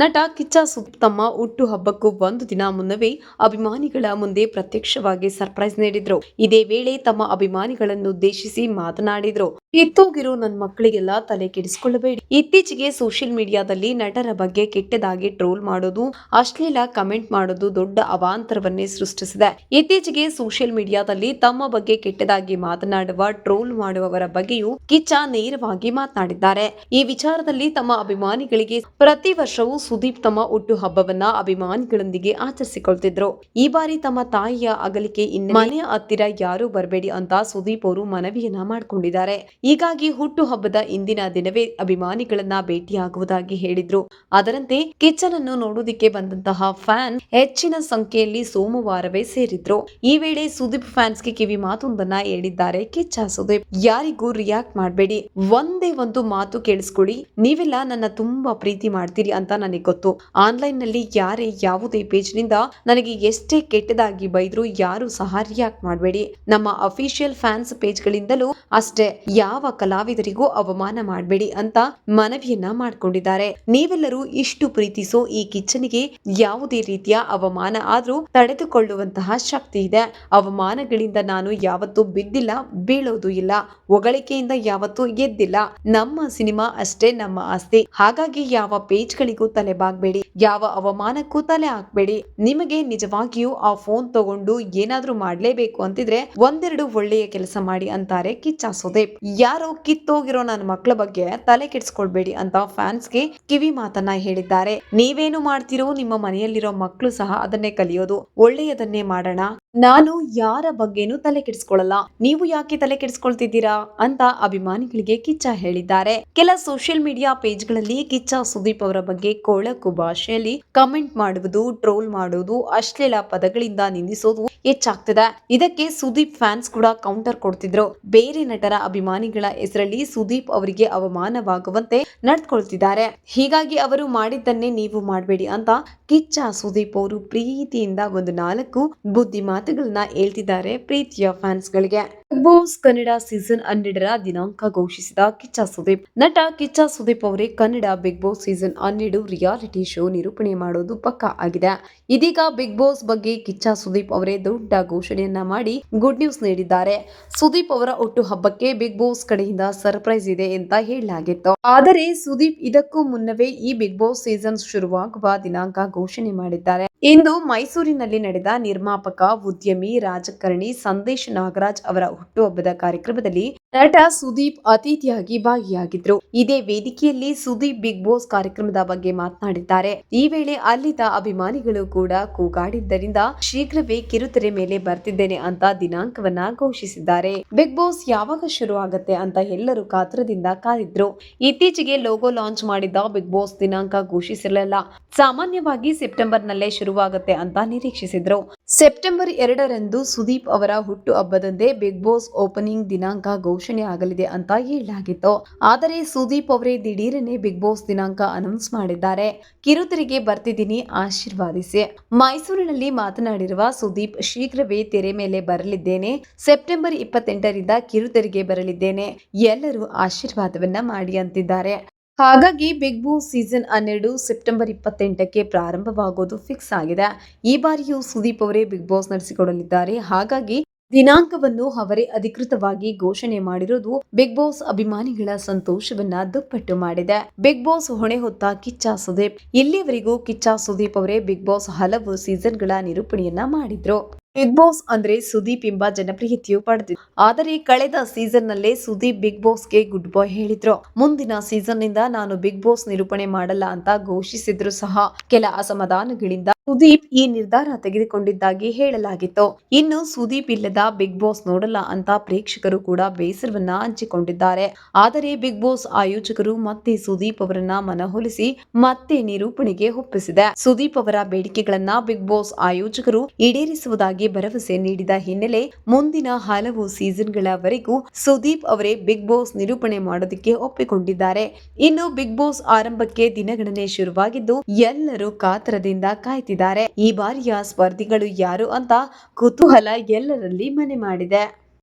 ನಟ ಕಿಚ್ಚ ಸುದೀಪ್ ತಮ್ಮ ಹುಟ್ಟು ಹಬ್ಬಕ್ಕೂ ಒಂದು ದಿನ ಮುನ್ನವೇ ಅಭಿಮಾನಿಗಳ ಮುಂದೆ ಪ್ರತ್ಯಕ್ಷವಾಗಿ ಸರ್ಪ್ರೈಸ್ ನೀಡಿದ್ರು. ಇದೇ ವೇಳೆ ತಮ್ಮ ಅಭಿಮಾನಿಗಳನ್ನು ಉದ್ದೇಶಿಸಿ ಮಾತನಾಡಿದ್ರು. ಎತ್ತೋಗಿರೋ ನನ್ನ ಮಕ್ಕಳಿಗೆಲ್ಲ ತಲೆ ಕೆಡಿಸಿಕೊಳ್ಳಬೇಡಿ. ಇತ್ತೀಚೆಗೆ ಸೋಷಿಯಲ್ ಮೀಡಿಯಾದಲ್ಲಿ ನಟರ ಬಗ್ಗೆ ಕೆಟ್ಟದಾಗಿ ಟ್ರೋಲ್ ಮಾಡೋದು, ಅಶ್ಲೀಲ ಕಮೆಂಟ್ ಮಾಡೋದು ದೊಡ್ಡ ಅವಾಂತರವನ್ನೇ ಸೃಷ್ಟಿಸಿದೆ. ಇತ್ತೀಚೆಗೆ ಸೋಷಿಯಲ್ ಮೀಡಿಯಾದಲ್ಲಿ ತಮ್ಮ ಬಗ್ಗೆ ಕೆಟ್ಟದಾಗಿ ಮಾತನಾಡುವ, ಟ್ರೋಲ್ ಮಾಡುವವರ ಬಗ್ಗೆಯೂ ಕಿಚ್ಚ ನೇರವಾಗಿ ಮಾತನಾಡಿದ್ದಾರೆ. ಈ ವಿಚಾರದಲ್ಲಿ ತಮ್ಮ ಅಭಿಮಾನಿಗಳಿಗೆ ಪ್ರತಿ ವರ್ಷವೂ ಸುದೀಪ್ ತಮ್ಮ ಹುಟ್ಟು ಹಬ್ಬವನ್ನ ಅಭಿಮಾನಿಗಳೊಂದಿಗೆ ಆಚರಿಸಿಕೊಳ್ತಿದ್ರು. ಈ ಬಾರಿ ತಮ್ಮ ತಾಯಿಯ ಅಗಲಿಕೆ ಇನ್ನು ಮನೆಯ ಹತ್ತಿರ ಯಾರು ಬರಬೇಡಿ ಅಂತ ಸುದೀಪ್ ಅವರು ಮನವಿಯನ್ನ ಮಾಡಿಕೊಂಡಿದ್ದಾರೆ. ಹೀಗಾಗಿ ಹುಟ್ಟು ಹಬ್ಬದ ಇಂದಿನ ದಿನವೇ ಅಭಿಮಾನಿಗಳನ್ನ ಭೇಟಿಯಾಗುವುದಾಗಿ ಹೇಳಿದ್ರು. ಅದರಂತೆ ಕಿಚನ್ ಅನ್ನು ನೋಡುವುದಕ್ಕೆ ಬಂದಂತಹ ಫ್ಯಾನ್ ಹೆಚ್ಚಿನ ಸಂಖ್ಯೆಯಲ್ಲಿ ಸೋಮವಾರವೇ ಸೇರಿದ್ರು. ಈ ವೇಳೆ ಸುದೀಪ್ ಫ್ಯಾನ್ಸ್ಗೆ ಕಿವಿ ಮಾತೊಂದನ್ನ ಹೇಳಿದ್ದಾರೆ ಕಿಚ್ಚ ಸುದೀಪ್. ಯಾರಿಗೂ ರಿಯಾಕ್ಟ್ ಮಾಡಬೇಡಿ. ಒಂದೇ ಒಂದು ಮಾತು ಕೇಳಿಸ್ಕೊಳ್ಳಿ. ನೀವೆಲ್ಲ ನನ್ನ ತುಂಬಾ ಪ್ರೀತಿ ಮಾಡ್ತೀರಿ ಅಂತ ನನಗೆ ಗೊತ್ತು. ಆನ್ಲೈನ್ನಲ್ಲಿ ಯಾರೇ ಯಾವುದೇ ಪೇಜ್ನಿಂದ ನನಗೆ ಎಷ್ಟೇ ಕೆಟ್ಟದಾಗಿ ಬೈದ್ರು ಯಾರು ಸಹ ರಿಯಾಕ್ಟ್ ಮಾಡಬೇಡಿ. ನಮ್ಮ ಅಫಿಷಿಯಲ್ ಫ್ಯಾನ್ಸ್ ಪೇಜ್ ಗಳಿಂದಲೂ ಅಷ್ಟೇ. ಯಾವ ಕಲಾವಿದರಿಗೂ ಅವಮಾನ ಮಾಡಬೇಡಿ ಅಂತ ಮನವಿಯನ್ನ ಮಾಡ್ಕೊಂಡಿದ್ದಾರೆ. ನೀವೆಲ್ಲರೂ ಇಷ್ಟು ಪ್ರೀತಿಸೋ ಈ ಕಿಚ್ಚನಿಗೆ ಯಾವುದೇ ರೀತಿಯ ಅವಮಾನ ಆದ್ರೂ ತಡೆದುಕೊಳ್ಳುವಂತಹ ಶಕ್ತಿ ಇದೆ. ಅವಮಾನಗಳಿಂದ ನಾನು ಯಾವತ್ತೂ ಬಿದ್ದಿಲ್ಲ, ಬೀಳೋದು ಇಲ್ಲ. ಹೊಗಳಿಕೆಯಿಂದ ಯಾವತ್ತೂ ಎದ್ದಿಲ್ಲ. ನಮ್ಮ ಸಿನಿಮಾ ಅಷ್ಟೇ ನಮ್ಮ ಆಸ್ತಿ. ಹಾಗಾಗಿ ಯಾವ ಪೇಜ್ಗಳಿಗೂ ತಲೆ ಬಾಗ್ಬೇಡಿ. ಯಾವ ಅವಮಾನಕ್ಕೂ ತಲೆ ಹಾಕ್ಬೇಡಿ. ನಿಮಗೆ ನಿಜವಾಗಿಯೂ ಆ ಫೋನ್ ತಗೊಂಡು ಏನಾದ್ರೂ ಮಾಡ್ಲೇಬೇಕು ಅಂತಿದ್ರೆ ಒಂದೆರಡು ಒಳ್ಳೆಯ ಕೆಲಸ ಮಾಡಿ ಅಂತಾರೆ ಕಿಚ್ಚ ಸುದೀಪ್. ಯಾರೋ ಕಿತ್ತೋಗಿರೋ ನನ್ನ ಮಕ್ಕಳ ಬಗ್ಗೆ ತಲೆ ಕೆಡಿಸ್ಕೊಳ್ಬೇಡಿ ಅಂತ ಫ್ಯಾನ್ಸ್ಗೆ ಕಿವಿ ಮಾತನ್ನ ಹೇಳಿದ್ದಾರೆ. ನೀವೇನು ಮಾಡ್ತಿರೋ ನಿಮ್ಮ ಮನೆಯಲ್ಲಿರೋ ಮಕ್ಕಳು ಸಹ ಅದನ್ನೇ ಕಲಿಯೋದು. ಒಳ್ಳೆಯದನ್ನೇ ಮಾಡೋಣ. ನಾನು ಯಾರ ಬಗ್ಗೆನೂ ತಲೆ ಕೆಡಿಸ್ಕೊಳ್ಳಲ್ಲ. ನೀವು ಯಾಕೆ ತಲೆ ಕೆಡಿಸ್ಕೊಳ್ತಿದ್ದೀರಾ? ಅಂತ ಅಭಿಮಾನಿಗಳಿಗೆ ಕಿಚ್ಚ ಹೇಳಿದ್ದಾರೆ. ಕೆಲ ಸೋಷಿಯಲ್ ಮೀಡಿಯಾ ಪೇಜ್ಗಳಲ್ಲಿ ಕಿಚ್ಚ ಸುದೀಪ್ ಅವರ ಬಗ್ಗೆ ಕೊಳಕು ಭಾಷೆಯಲ್ಲಿ ಕಮೆಂಟ್ ಮಾಡುವುದು, ಟ್ರೋಲ್ ಮಾಡುವುದು, ಅಶ್ಲೀಲ ಪದಗಳಿಂದ ನಿಂದಿಸೋದು ಹೆಚ್ಚಾಗ್ತಿದೆ. ಇದಕ್ಕೆ ಸುದೀಪ್ ಫ್ಯಾನ್ಸ್ ಕೂಡ ಕೌಂಟರ್ ಕೊಡ್ತಿದ್ರು. ಬೇರೆ ನಟರ ಅಭಿಮಾನಿಗಳ ಹೆಸರಲ್ಲಿ ಸುದೀಪ್ ಅವರಿಗೆ ಅವಮಾನವಾಗುವಂತೆ ನಡ್ಕೊಳ್ತಿದ್ದಾರೆ. ಹೀಗಾಗಿ ಅವರು ಮಾಡಿದ್ದನ್ನೇ ನೀವು ಮಾಡಬೇಡಿ ಅಂತ ಕಿಚ್ಚ ಸುದೀಪ್ ಅವರು ಪ್ರೀತಿಯಿಂದ ಒಂದು ನಾಲ್ಕು ಬುದ್ಧಿ ಮಾತುಗಳನ್ನ ಹೇಳ್ತಿದ್ದಾರೆ ಪ್ರೀತಿಯ ಫ್ಯಾನ್ಸ್ಗಳಿಗೆ. ಬಿಗ್ ಬಾಸ್ ಕನ್ನಡ ಸೀಸನ್ ಹನ್ನೆರಡರ ದಿನಾಂಕ ಘೋಷಿಸಿದ ಕಿಚ್ಚ ಸುದೀಪ್. ನಟ ಕಿಚ್ಚ ಸುದೀಪ್ ಅವರೇ ಕನ್ನಡ ಬಿಗ್ ಬಾಸ್ ಸೀಸನ್ ಹನ್ನೆರಡು ರಿಯಾಲಿಟಿ ಶೋ ನಿರೂಪಣೆ ಮಾಡೋದು ಪಕ್ಕಾ ಆಗಿದೆ. ಇದೀಗ ಬಿಗ್ ಬಾಸ್ ಬಗ್ಗೆ ಕಿಚ್ಚ ಸುದೀಪ್ ಅವರೇ ದೊಡ್ಡ ಘೋಷಣೆಯನ್ನ ಮಾಡಿ ಗುಡ್ ನ್ಯೂಸ್ ನೀಡಿದ್ದಾರೆ. ಸುದೀಪ್ ಅವರ ಒಟ್ಟು ಹಬ್ಬಕ್ಕೆ ಬಿಗ್ ಬಾಸ್ ಕಡೆಯಿಂದ ಸರ್ಪ್ರೈಸ್ ಇದೆ ಅಂತ ಹೇಳಲಾಗಿತ್ತು. ಆದರೆ ಸುದೀಪ್ ಇದಕ್ಕೂ ಮುನ್ನವೇ ಈ ಬಿಗ್ ಬಾಸ್ ಸೀಸನ್ ಶುರುವಾಗುವ ದಿನಾಂಕ ಘೋಷಣೆ ಮಾಡಿದ್ದಾರೆ. ಇಂದು ಮೈಸೂರಿನಲ್ಲಿ ನಡೆದ ನಿರ್ಮಾಪಕ ಉದ್ಯಮಿ ರಾಜಕಾರಣಿ ಸಂದೇಶ್ ನಾಗರಾಜ್ ಅವರ ಹುಟ್ಟುಹಬ್ಬದ ಕಾರ್ಯಕ್ರಮದಲ್ಲಿ ನಟ ಸುದೀಪ್ ಅತಿಥಿಯಾಗಿ ಭಾಗಿಯಾಗಿದ್ರು. ಇದೇ ವೇದಿಕೆಯಲ್ಲಿ ಸುದೀಪ್ ಬಿಗ್ ಬಾಸ್ ಕಾರ್ಯಕ್ರಮದ ಬಗ್ಗೆ ಮಾತನಾಡಿದ್ದಾರೆ. ಈ ವೇಳೆ ಅಲ್ಲಿದ್ದ ಅಭಿಮಾನಿಗಳು ಕೂಡ ಕೂಗಾಡಿದ್ದರಿಂದ ಶೀಘ್ರವೇ ಕಿರುತೆರೆ ಮೇಲೆ ಬರ್ತಿದ್ದೇನೆ ಅಂತ ದಿನಾಂಕವನ್ನ ಘೋಷಿಸಿದ್ದಾರೆ. ಬಿಗ್ ಬಾಸ್ ಯಾವಾಗ ಶುರು ಆಗತ್ತೆ ಅಂತ ಎಲ್ಲರೂ ಕಾತರದಿಂದ ಕಾದಿದ್ರು. ಇತ್ತೀಚೆಗೆ ಲೋಗೋ ಲಾಂಚ್ ಮಾಡಿದ್ದ ಬಿಗ್ ಬಾಸ್ ದಿನಾಂಕ ಘೋಷಿಸಿರಲಿಲ್ಲ. ಸಾಮಾನ್ಯವಾಗಿ ಸೆಪ್ಟೆಂಬರ್ ನಲ್ಲೇ ಶುರುವಾಗುತ್ತೆ ಅಂತ ನಿರೀಕ್ಷಿಸಿದ್ರು. ಸೆಪ್ಟೆಂಬರ್ ಎರಡರಂದು ಸುದೀಪ್ ಅವರ ಹುಟ್ಟು ಹಬ್ಬದಂದೇ ಬಿಗ್ ಬಾಸ್ ಓಪನಿಂಗ್ ದಿನಾಂಕ ಘೋಷಣೆ ಆಗಲಿದೆ ಅಂತ ಹೇಳಲಾಗಿತ್ತು. ಆದರೆ ಸುದೀಪ್ ಅವರೇ ದಿಢೀರನೆ ಬಿಗ್ ಬಾಸ್ ದಿನಾಂಕ ಅನೌನ್ಸ್ ಮಾಡಿದ್ದಾರೆ. ಕಿರುತೆರೆಗೆ ಬರ್ತಿದ್ದೀನಿ, ಆಶೀರ್ವಾದಿಸಿ. ಮೈಸೂರಿನಲ್ಲಿ ಮಾತನಾಡಿರುವ ಸುದೀಪ್, ಶೀಘ್ರವೇ ತೆರೆ ಮೇಲೆ ಬರಲಿದ್ದೇನೆ. ಸೆಪ್ಟೆಂಬರ್ ಇಪ್ಪತ್ತೆಂಟರಿಂದ ಕಿರುತೆರೆಗೆ ಬರಲಿದ್ದೇನೆ. ಎಲ್ಲರೂ ಆಶೀರ್ವಾದವನ್ನ ಮಾಡಿ ಅಂತಿದ್ದಾರೆ. ಹಾಗಾಗಿ ಬಿಗ್ ಬಾಸ್ ಸೀಸನ್ ಹನ್ನೆರಡು ಸೆಪ್ಟೆಂಬರ್ ಇಪ್ಪತ್ತೆಂಟಕ್ಕೆ ಪ್ರಾರಂಭವಾಗೋದು ಫಿಕ್ಸ್ ಆಗಿದೆ. ಈ ಬಾರಿಯೂ ಸುದೀಪ್ ಅವರೇ ಬಿಗ್ ಬಾಸ್ ನಡೆಸಿಕೊಡಲಿದ್ದಾರೆ. ಹಾಗಾಗಿ ದಿನಾಂಕವನ್ನು ಅವರೇ ಅಧಿಕೃತವಾಗಿ ಘೋಷಣೆ ಮಾಡಿರುವುದು ಬಿಗ್ ಬಾಸ್ ಅಭಿಮಾನಿಗಳ ಸಂತೋಷವನ್ನ ದುಪ್ಪಟ್ಟು ಮಾಡಿದೆ. ಬಿಗ್ ಬಾಸ್ ಹೊಣೆ ಹೊತ್ತ ಕಿಚ್ಚ ಸುದೀಪ್. ಇಲ್ಲಿಯವರೆಗೂ ಕಿಚ್ಚ ಸುದೀಪ್ ಅವರೇ ಬಿಗ್ ಬಾಸ್ ಹಲವು ಸೀಸನ್ಗಳ ನಿರೂಪಣೆಯನ್ನ ಮಾಡಿದ್ರು. ಬಿಗ್ ಬಾಸ್ ಅಂದ್ರೆ ಸುದೀಪ್ ಎಂಬ ಜನಪ್ರಿಯತೆಯು ಪಡೆದಿತ್ತು ಆದರೆ ಕಳೆದ ಸೀಸನ್ ನಲ್ಲೇ ಸುದೀಪ್ ಬಿಗ್ ಬಾಸ್ಗೆ ಗುಡ್ ಬಾಯ್ ಹೇಳಿದ್ರು. ಮುಂದಿನ ಸೀಸನ್ನಿಂದ ನಾನು ಬಿಗ್ ಬಾಸ್ ನಿರೂಪಣೆ ಮಾಡಲ್ಲ ಅಂತ ಘೋಷಿಸಿದ್ರು ಸಹ ಕೆಲ ಅಸಮಾಧಾನಗಳಿಂದ ಸುದೀಪ್ ಈ ನಿರ್ಧಾರ ತೆಗೆದುಕೊಂಡಿದ್ದಾಗಿ ಹೇಳಲಾಗಿತ್ತು. ಇನ್ನು ಸುದೀಪ್ ಇಲ್ಲದ ಬಿಗ್ ಬಾಸ್ ನೋಡಲ್ಲ ಅಂತ ಪ್ರೇಕ್ಷಕರು ಕೂಡ ಬೇಸರವನ್ನ ಹಂಚಿಕೊಂಡಿದ್ದಾರೆ. ಆದರೆ ಬಿಗ್ ಬಾಸ್ ಆಯೋಜಕರು ಮತ್ತೆ ಸುದೀಪ್ ಅವರನ್ನ ಮನವೊಲಿಸಿ ಮತ್ತೆ ನಿರೂಪಣೆಗೆ ಒಪ್ಪಿಸಿದೆ. ಸುದೀಪ್ ಅವರ ಬೇಡಿಕೆಗಳನ್ನ ಬಿಗ್ ಬಾಸ್ ಆಯೋಜಕರು ಈಡೇರಿಸುವುದಾಗಿ ಭರವಸೆ ನೀಡಿದ ಹಿನ್ನೆಲೆ ಮುಂದಿನ ಹಲವು ಸೀಸನ್ಗಳವರೆಗೂ ಸುದೀಪ್ ಅವರೇ ಬಿಗ್ ಬಾಸ್ ನಿರೂಪಣೆ ಮಾಡೋದಕ್ಕೆ ಒಪ್ಪಿಕೊಂಡಿದ್ದಾರೆ. ಇನ್ನು ಬಿಗ್ ಬಾಸ್ ಆರಂಭಕ್ಕೆ ದಿನಗಣನೆ ಶುರುವಾಗಿದ್ದು ಎಲ್ಲರೂ ಕಾತರದಿಂದ ಕಾಯ್ತಿದ್ದಾರೆ. ಈ ಬಾರಿಯ ಸ್ಪರ್ಧಿಗಳು ಯಾರು ಅಂತ ಕುತೂಹಲ ಎಲ್ಲರಲ್ಲಿ ಮನೆ ಮಾಡಿದೆ.